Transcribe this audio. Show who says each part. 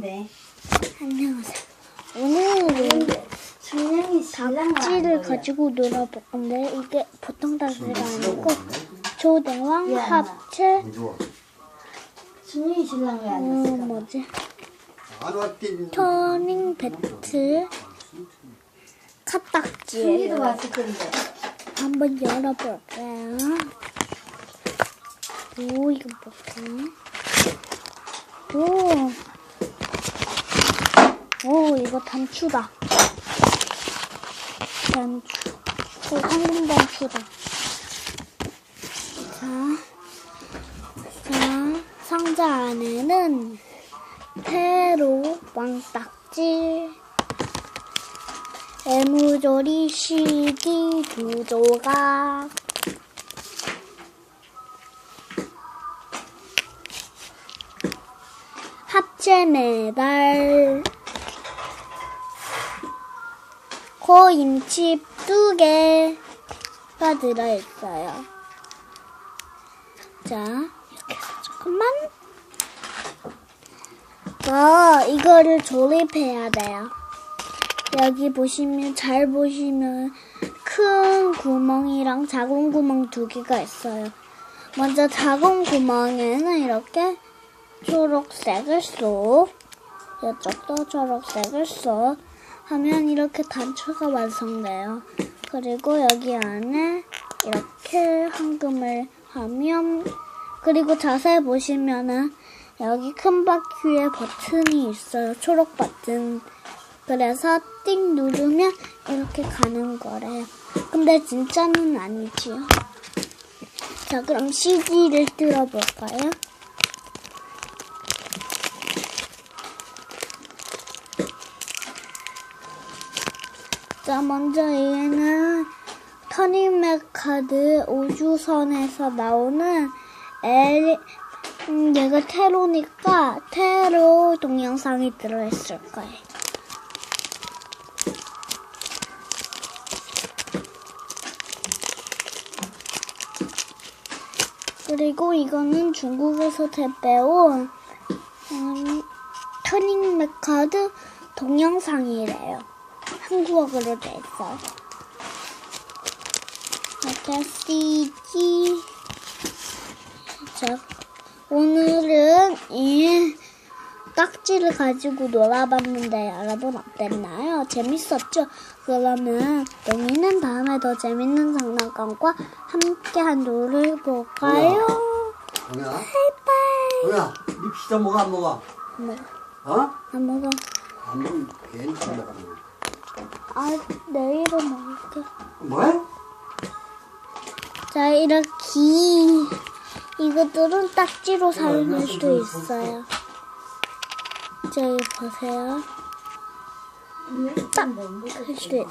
Speaker 1: 예쁜데.
Speaker 2: 안녕하세요. 오늘은
Speaker 1: 준영이 신랑
Speaker 2: 찌를 가지고 놀아볼 건데 이게 보통 다스가 아니고 조대왕
Speaker 1: 야.
Speaker 2: 합체
Speaker 3: 좋아.
Speaker 1: 준영이 신랑 왜안
Speaker 2: 음
Speaker 1: 왔을까?
Speaker 2: 뭐지
Speaker 3: 안.
Speaker 2: 터닝 배트
Speaker 1: 준이도
Speaker 2: 카딱지예요.
Speaker 1: 왔을 건데.
Speaker 2: 한번 열어볼게요. 오 이거 뭐지? 오. 오 이거 단추다. 단추. 오 황금 단추다. 자, 자 상자 안에는 테로 왕딱지 애무조리 CD 두 조각 합체 메달 코인칩 두 개가 들어있어요. 자, 이렇게 해서 조금만. 어, 이거를 조립해야 돼요. 여기 보시면, 잘 보시면, 큰 구멍이랑 작은 구멍 두 개가 있어요. 먼저 작은 구멍에는 이렇게 초록색을 쏙, 이쪽도 초록색을 쏙 하면 이렇게 단추가 완성돼요. 그리고 여기 안에 이렇게 황금을 하면, 그리고 자세히 보시면은 여기 큰 바퀴에 버튼이 있어요. 초록 버튼. 그래서 띵 누르면 이렇게 가는 거래요. 근데 진짜는 아니지요. 자, 그럼 CD를 뜯어볼까요? 자, 먼저 얘는 터닝맥 카드 우주선에서 나오는 엘, 음, 얘가 테로니까 테로 동영상이 들어있을 거예요. 그리고 이거는 중국에서 대배운 음, 터닝 메카드 동영상이래요. 한국어로 돼 있어요. 이렇게. 자, 오늘은 이 딱지를 가지고 놀아봤는데 여러분 어땠나요? 재밌었죠? 그러면 여기는 다음에 더 재밌는 장난감과 함께한 놀을 볼까요?
Speaker 3: 동현아?
Speaker 2: 바이바이.
Speaker 3: 동현아, 니 피자 먹어 안 먹어?
Speaker 2: 뭐,
Speaker 3: 어?
Speaker 2: 안 먹어.
Speaker 3: 안 먹으면 먹어.
Speaker 2: 아, 내일은 먹을게.
Speaker 3: 뭐해?
Speaker 2: 자, 이렇게 이것들은 딱지로 사용할 수 있어요. 자, 여기 보세요. 딱 할 수 있어요.